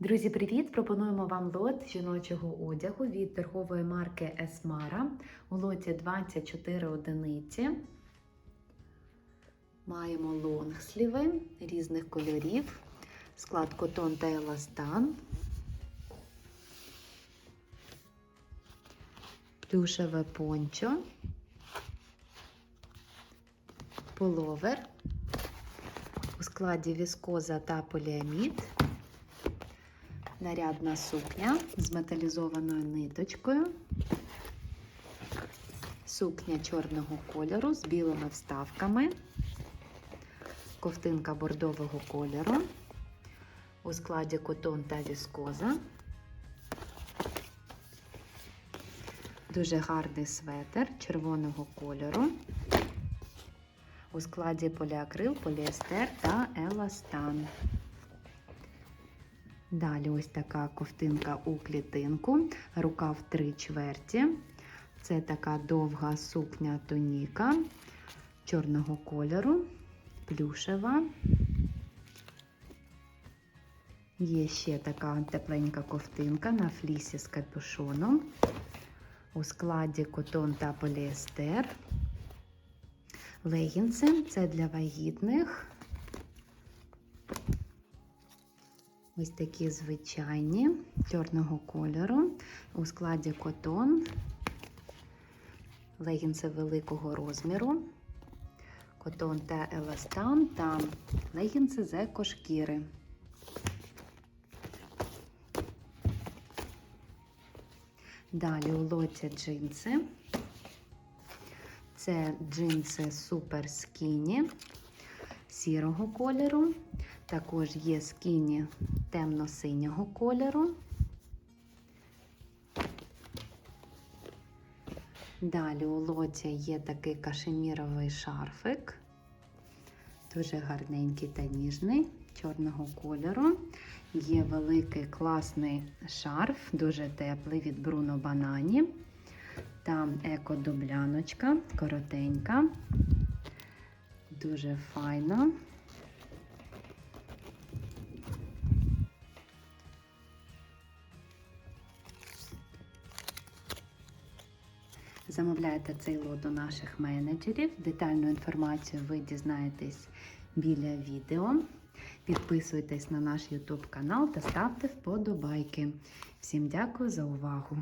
Друзі, привіт! Пропонуємо вам лот жіночого одягу від торгової марки Есмара у лоті 24 одиниці. Маємо лонгсліви різних кольорів, склад котон та еластан, плюшеве пончо, половер у складі віскоза та поліамід. Нарядна сукня з металізованою ниточкою. Сукня чорного кольору з білими вставками. Ковтинка бордового кольору. У складі котон та віскоза. Дуже гарний светр червоного кольору. У складі поліакрил, поліестер та еластан. Далі ось така ковтинка у клітинку, рукав три чверті. Це така довга сукня тоніка чорного кольору, плюшева. Є ще така тепленька ковтинка на флісі з капюшоном. У складі котон та поліестер. Легінси це для вагітних. Ось такі звичайні чорного кольору. У складі котон, легінси великого розміру, котон та еластан та легінси з екошкіри. Далі у лоті джинси. Це джинси Super Skinny сірого кольору. Також є скіні темно-синього кольору. Далі у лоті є такий кашеміровий шарфик, дуже гарненький та ніжний, чорного кольору. Є великий класний шарф, дуже теплий від Bruno Banani. Там еко-дубляночка, коротенька, дуже файно. Замовляйте цей лот у наших менеджерів. Детальну інформацію ви дізнаєтесь біля відео. Підписуйтесь на наш YouTube канал та ставте вподобайки. Всім дякую за увагу!